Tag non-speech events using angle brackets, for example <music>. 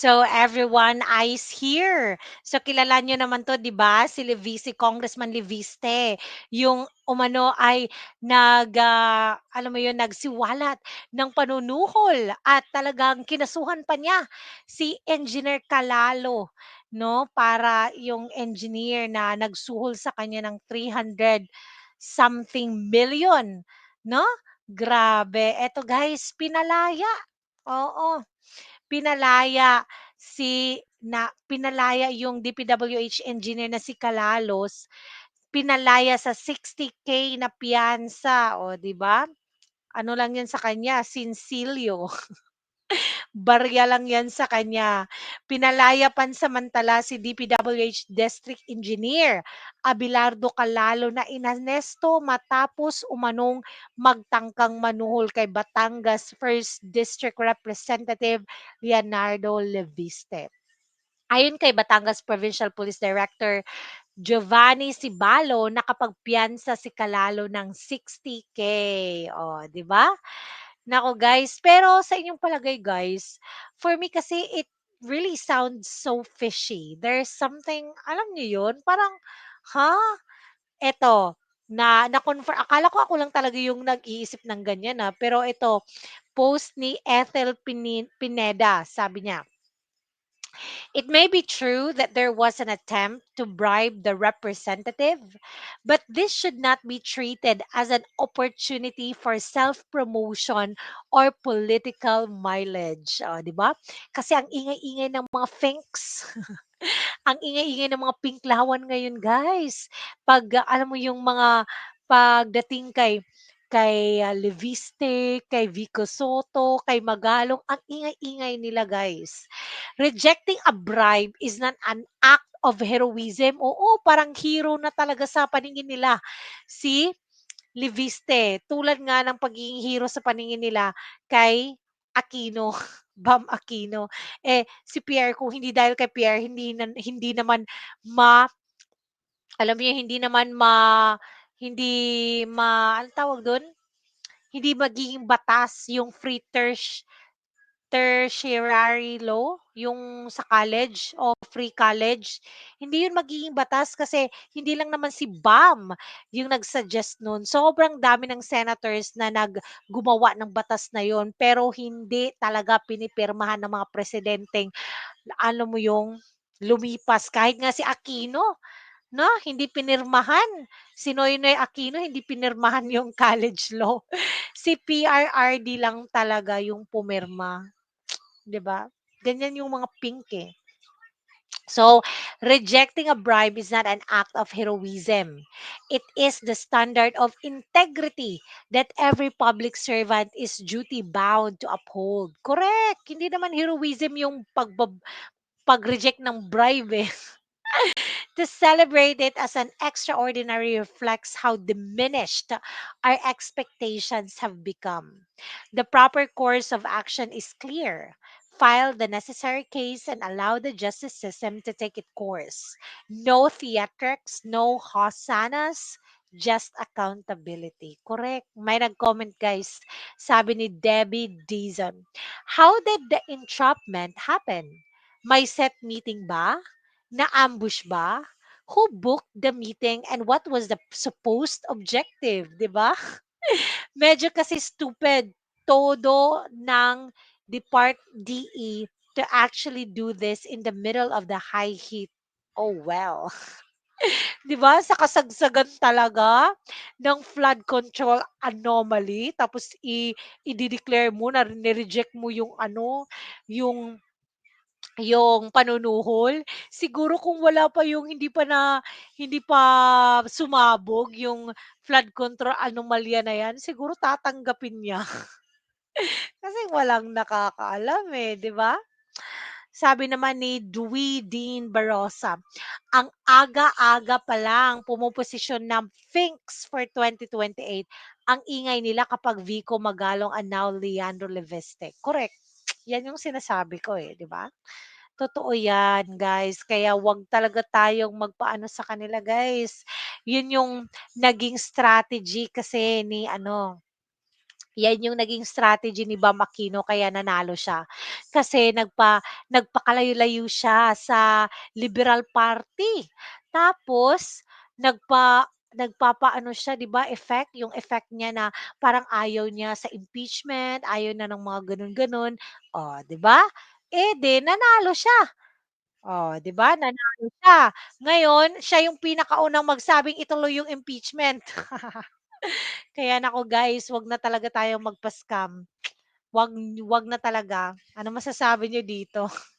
So, everyone, eyes here. So, kilala niyo naman 'to, 'di ba? Si Levi si Congressman Leviste, yung umano ay nag, ah, alam mo yun, nagsiwalat ng panunuhol at talagang kinasuhan pa niya si Engineer Calalo, 'no? Para yung engineer na nagsuhol sa kanya ng 300 something million, 'no? Grabe. Eto guys, pinalaya. Oo. Pinalaya si na pinalaya yung DPWH engineer na si Calalos, pinalaya sa 60K na piyansa, oh, 'di ba? Ano lang 'yan sa kanya, sinsilyo. <laughs> Barya lang 'yan sa kanya. Pinalaya pansamantala si DPWH District Engineer Abelardo Calalo na inaresto matapos umanong magtangkang manuhol kay Batangas 1st District Representative Leonardo Leviste. Ayon kay Batangas Provincial Police Director Giovanni Sibalo, nakapagpiyansa si Calalo ng 60K, oh, 'di ba? Naku guys, pero sa inyong palagay guys, for me kasi it really sounds so fishy. There's something alam niyo yun, parang, ha? Eto, na na-confir akala ko ako lang talaga yung nag-iisip ng ganyan, ah, pero ito, post ni Ethel Pineda, sabi niya It may be true that there was an attempt to bribe the representative, but this should not be treated as an opportunity for self-promotion or political mileage. Oh, 'di ba? Kasi ang ingay-ingay ng mga finks. <laughs> Ang ingay-ingay ng mga pinklawan ngayon, guys. 'Pag ah, mo yung mga pagdating kay kay ah, Leviste, kay Vico Soto, kay Magalong, ang ingay-ingay nila, guys. Rejecting a bribe is not an act of heroism. Oo, parang hero na talaga sa paningin nila si Leviste. Tulad nga ng pagiging hero sa paningin nila kay Aquino, <laughs> Bam Aquino. Eh, si Pierre kung hindi dahil kay Pierre hindi nan hindi naman ma alam yun, hindi naman ma hindi ma anong tawag dun? Hindi magiging batas yung free tersh tertiary law, yung sa college o free college. Hindi yun magiging batas kasi hindi lang naman si Bam yung nag-suggest nun. Sobrang dami ng senators na nag gumawa ng batas na yun, pero hindi talaga pinipirmahan ng mga presidenteng alam mo yung lumipas. Kahit nga si Aquino, 'no, hindi pinirmahan. Si Noynoy Aquino hindi pinirmahan <laughs> yung college law. Si PRRD lang talaga yung pumirma, 'di ba? Ganyan yung mga pink, eh. So, rejecting a bribe is not an act of heroism. It is the standard of integrity that every public servant is duty bound to uphold. Correct. Hindi naman heroism yung pagbab pag-reject ng bribe, eh. <laughs> To celebrate it as an extraordinary reflects how diminished our expectations have become. The proper course of action is clear. File the necessary case and allow the justice system to take its course. No theatrics, no hosanas, just accountability. Correct. May nag-comment guys. Sabi ni Debbie Dizon, How did the entrapment happen? May set meeting ba? Na-ambush ba? Who booked the meeting and what was the supposed objective, 'di ba? <laughs> Medyo kasi stupid todo ng Depart DE to actually do this in the middle of the high heat. Oh well. <laughs> 'Di ba sa kasagsagan talaga ng flood control anomaly tapos i ide-declare mo na ni-reject mo yung ano, yung yung panunuhol. Siguro kung wala pa yung hindi pa na hindi pa sumabog yung flood control anomalya na yan, siguro tatanggapin niya. <laughs> Kasi walang nakakaalam, eh, 'di ba? Sabi naman ni Dwi Dean Barosa, ang aga-aga pa lang pumoposisyon ng Finks for 2028. Ang ingay nila kapag Vico Magalong and now Leandro Leviste. Correct. Yan yung sinasabi ko, eh, 'di ba? Totoo yan, guys. Kaya 'wag talaga tayong magpaano sa kanila, guys. Yun yung naging strategy kasi ni ano Yan yung naging strategy ni Bam Aquino kaya nanalo siya. Kasi nagpa nagpakalayo-layo siya sa Liberal Party. Tapos nagpa nagpapaano siya 'di ba, effect, yung effect niya na parang ayaw niya sa impeachment, ayaw na ng mga gano'n-gano'n. Oh, 'di ba? Eh, 'di nanalo siya. Oh, 'di ba nanalo siya. Ngayon siya yung pinakaunang magsabing ituloy yung impeachment. <laughs> Kaya naku guys, 'wag na talaga tayong magpa-scam. 'Wag 'wag na talaga. Ano masasabi niyo dito? <laughs>